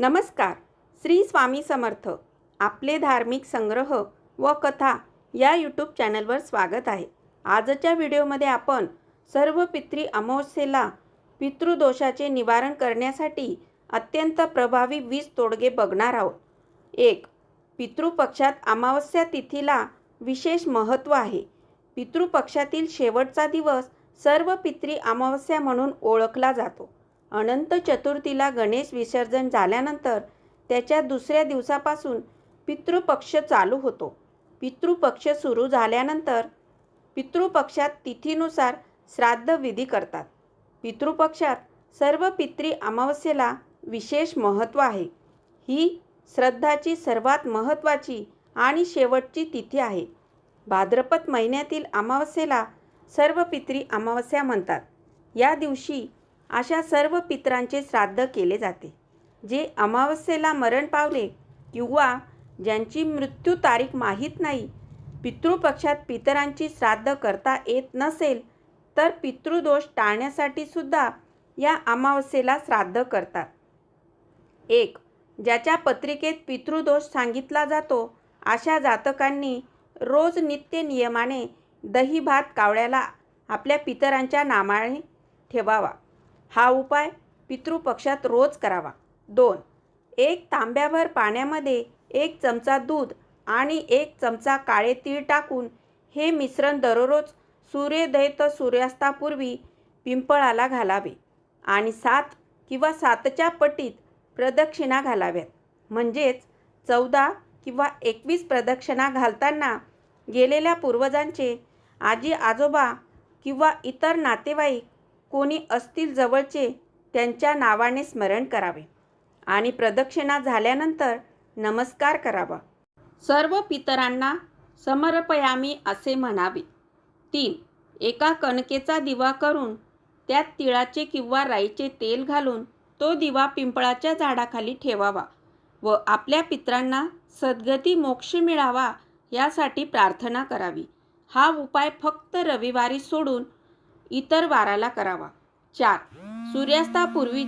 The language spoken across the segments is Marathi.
नमस्कार. श्री स्वामी समर्थ. आपले धार्मिक संग्रह व कथा या यूट्यूब चॅनलवर स्वागत आहे. आजच्या व्हिडिओमध्ये आपण सर्व पितृ अमावस्येला पितृदोषाचे निवारण करण्यासाठी अत्यंत प्रभावी वीज तोडगे बघणार आहोत. एक पितृपक्षात अमावस्या तिथीला विशेष महत्त्व आहे. पितृपक्षातील शेवटचा दिवस सर्व पितृ अमावस्या म्हणून ओळखला जातो. अनंत चतुर्थीला गणेश विसर्जन झाल्यानंतर त्याच्या दुसऱ्या दिवसापासून पितृपक्ष चालू होतो. पितृपक्ष सुरू झाल्यानंतर पितृपक्षात तिथीनुसार श्राद्ध विधी करतात. पितृपक्षात सर्व पितृ अमावस्येला विशेष महत्त्व आहे. ही श्रद्धाची सर्वात महत्त्वाची आणि शेवटची तिथी आहे. भाद्रपद महिन्यातील अमावस्येला सर्व पितृ अमावस्या म्हणतात. या दिवशी अशा सर्व पितरांचे श्राद्ध केले जाते जे अमावस्येला मरण पावले किंवा ज्यांची मृत्यू तारीख माहीत नाही पितृपक्षात पितरांची श्राद्ध करता येत नसेल तर पितृदोष टाळण्यासाठी सुद्धा या अमावस्येला श्राद्ध करतात. एक ज्याच्या पत्रिकेत पितृदोष सांगितला जातो अशा जातकांनी रोज नित्य नियमाने दही भात कावळ्याला आपल्या पितरांच्या नामाने ठेवावा. हा उपाय पितृपक्षात रोज करावा. दोन एक तांब्याभर पाण्यामध्ये एक चमचा दूध आणि एक चमचा काळे तीळ टाकून हे मिश्रण दररोज सूर्योदय तर सूर्यास्तापूर्वी पिंपळाला घालावे आणि सात किंवा सातच्या पटीत प्रदक्षिणा घालाव्यात. म्हणजेच चौदा किंवा एकवीस प्रदक्षिणा घालताना गेलेल्या पूर्वजांचे आजी आजोबा किंवा इतर नातेवाईक कोणी असतील जवळचे त्यांच्या नावाने स्मरण करावे आणि प्रदक्षिणा झाल्यानंतर नमस्कार करावा. सर्व पितरांना समर्पयामी असे म्हणावे. तीन एका कणकेचा दिवा करून त्यात तिळाचे किंवा राईचे तेल घालून तो दिवा पिंपळाच्या झाडाखाली ठेवावा व आपल्या पितरांना सद्गती मोक्ष मिळावा यासाठी प्रार्थना करावी. हा उपाय फक्त रविवारी सोडून इतर वाराला करावा. चार. सूर्यास्तापूर्वी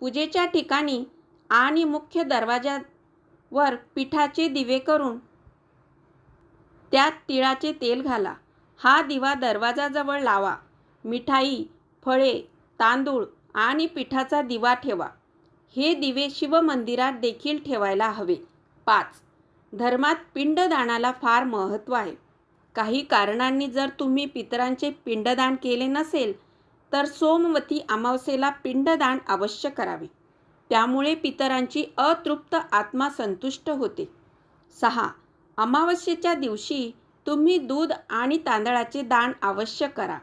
पूजेच्या ठिकाणी आणि मुख्य दरवाजावर पिठाचे दिवे करून त्यात तिळाचे तेल घाला. हा दिवा दरवाजाजवळ लावा. मिठाई फळे तांदूळ आणि पिठाचा दिवा ठेवा. हे दिवे शिवमंदिरात देखील ठेवायला हवे. पाच. धर्मात पिंडदानाला फार महत्त्व आहे. काही कारणांनी जर तुम्ही पितरांचे पिंडदान केले नसेल तर सोमवती अमावस्येला पिंडदान अवश्य करावे. त्यामुळे पितरांची अतृप्त आत्मा संतुष्ट होते. सहा. अमावस्येच्या दिवशी तुम्ही दूध आणि तांदळाचे दान अवश्य करा.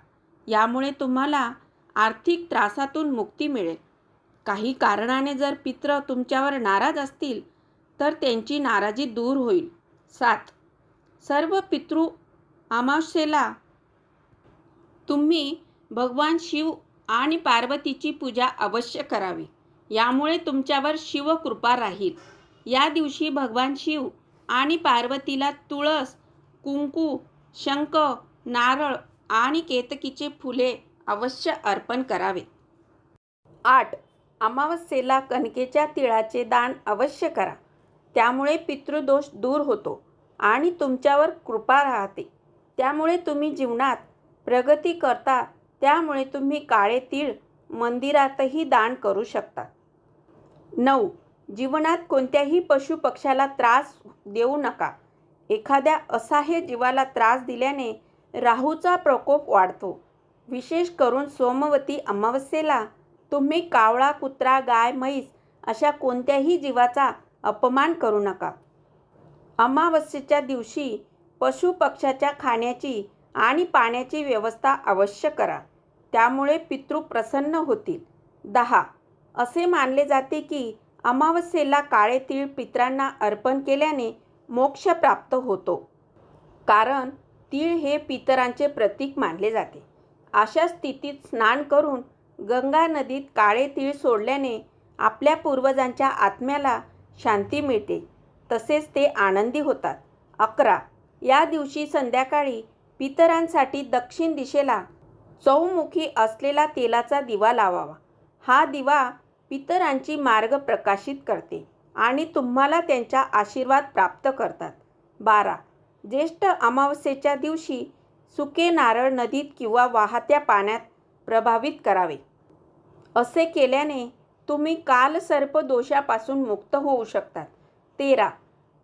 यामुळे तुम्हाला आर्थिक त्रासातून मुक्ती मिळेल. काही कारणाने जर पित्र तुमच्यावर नाराज असतील तर त्यांची नाराजी दूर होईल. सात. सर्व पितृ अमावस्येला. तुम्ही भगवान शिव आणि पार्वतीची पूजा अवश्य करावी. यामुळे तुमच्यावर शिवकृपा राहील. या दिवशी भगवान शिव आणि पार्वतीला तुळस कुंकू शंख नारळ आणि केतकीचे फुले अवश्य अर्पण करावे. आठ. अमावस्येला कणकेच्या तिळाचे दान अवश्य करा. त्यामुळे पितृदोष दूर होतो आणि तुमच्यावर कृपा राहते. त्यामुळे तुम्ही जीवनात प्रगती करता त्यामुळे तुम्ही काळे तीळ मंदिरातही दान करू शकता. नऊ. जीवनात कोणत्याही पशुपक्ष्याला त्रास देऊ नका. एखाद्या असाह्य जीवाला त्रास दिल्याने राहूचा प्रकोप वाढतो. विशेष करून सोमवती अमावस्येला तुम्ही कावळा कुत्रा गाय म्हैस अशा कोणत्याही जीवाचा अपमान करू नका. अमावस्येच्या दिवशी पशुपक्ष्याच्या खाण्याची आणि पाण्याची व्यवस्था अवश्य करा. त्यामुळे पितृ प्रसन्न होतील. दहा. असे मानले जाते की अमावस्येला काळे तीळ पित्रांना अर्पण केल्याने मोक्ष प्राप्त होतो. कारण तीळ हे पितरांचे प्रतीक मानले जाते. अशा स्थितीत स्नान करून गंगा नदीत काळे तीळ सोडल्याने आपल्या पूर्वजांच्या आत्म्याला शांती मिळते. तसेच ते आनंदी होतात. अकरा. या दिवशी संध्याकाळी पितरांसाठी दक्षिण दिशेला चौमुखी असलेला तेलाचा दिवा लावावा. हा दिवा पितरांची मार्ग प्रकाशित करते आणि तुम्हाला त्यांचा आशीर्वाद प्राप्त करतात. बारा. ज्येष्ठ अमावस्येच्या दिवशी सुके नारळ नदीत किंवा वाहत्या पाण्यात प्रभावित करावे. असे केल्याने तुम्ही कालसर्प दोषापासून मुक्त होऊ शकतात. तेरा.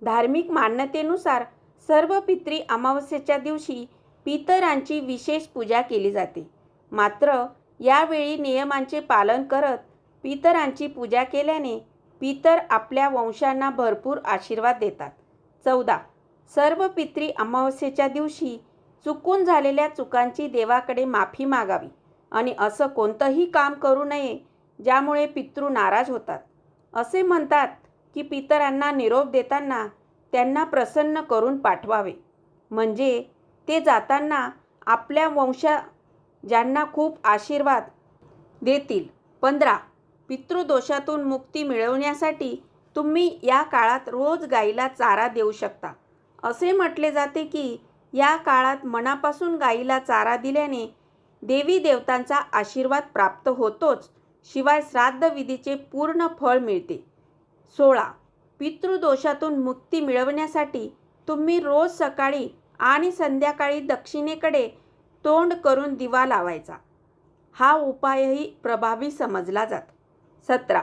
धार्मिक मान्यतेनुसार सर्व पित्री अमावस्येच्या दिवशी पितरांची विशेष पूजा केली जाते. मात्र यावेळी नियमांचे पालन करत पितरांची पूजा केल्याने पितर आपल्या वंशांना भरपूर आशीर्वाद देतात. चौदा. सर्व पित्री अमावस्येच्या दिवशी चुकून झालेल्या चुकांची देवाकडे माफी मागावी आणि असं कोणतंही काम करू नये ज्यामुळे पितृ नाराज होतात. असे म्हणतात की पितरांना निरोप देताना त्यांना प्रसन्न करून पाठवावे. म्हणजे ते जाताना आपल्या वंशा ज्यांना खूप आशीर्वाद देतील. पंधरा पितृदोषातून मुक्ती मिळवण्यासाठी तुम्ही या काळात रोज गाईला चारा देऊ शकता. असे म्हटले जाते की या काळात मनापासून गाईला चारा दिल्याने देवी देवतांचा आशीर्वाद प्राप्त होतोच. शिवाय श्राद्ध विधीचे पूर्ण फळ मिळते. सोळा पितृदोषातून मुक्ती मिळवण्यासाठी तुम्ही रोज सकाळी आणि संध्याकाळी दक्षिणेकडे तोंड करून दिवा लावायचा. हा उपायही प्रभावी समजला जातो. सतरा.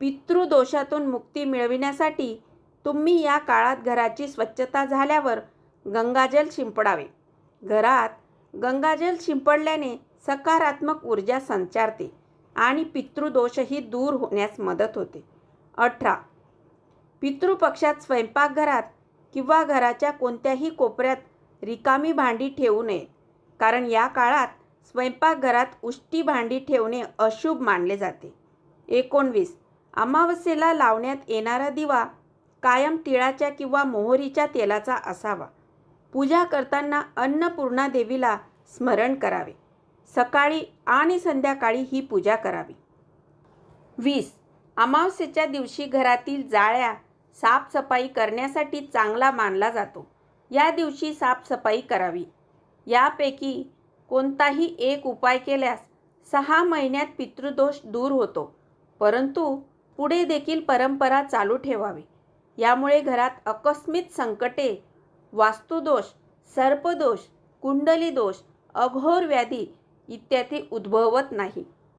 पितृदोषातून मुक्ती मिळविण्यासाठी तुम्ही या काळात घराची स्वच्छता झाल्यावर गंगाजल शिंपडावे. घरात गंगाजल शिंपडल्याने सकारात्मक ऊर्जा संचारते आणि पितृदोषही दूर होण्यास मदत होते. अठरा. पितृपक्षात स्वयंपाकघरात किंवा घराच्या कोणत्याही कोपऱ्यात रिकामी भांडी ठेवू नये. कारण या काळात स्वयंपाकघरात उष्टी भांडी ठेवणे अशुभ मानले जाते. एकोणवीस. अमावस्येला लावण्यात येणारा दिवा कायम तिळाच्या किंवा मोहरीच्या तेलाचा असावा. पूजा करताना अन्नपूर्णा देवीला स्मरण करावे. सकाळी आणि संध्याकाळी ही पूजा करावी. वीस. अमावस्येच्या दिवशी घरातील जाळ्या साफसफाई करण्यासाठी चांगला मानला जातो. या दिवशी साफसफाई करावी. यापैकी कोणताही एक उपाय केल्यास सहा महिन्यात पितृदोष दूर होतो. परंतु पुढे देखील परंपरा चालू ठेवावी. यामुळे घरात आकस्मिक संकटे वास्तुदोष सर्पदोष कुंडली दोष अघोर व्याधी इत्यादी उद्भवत नाही.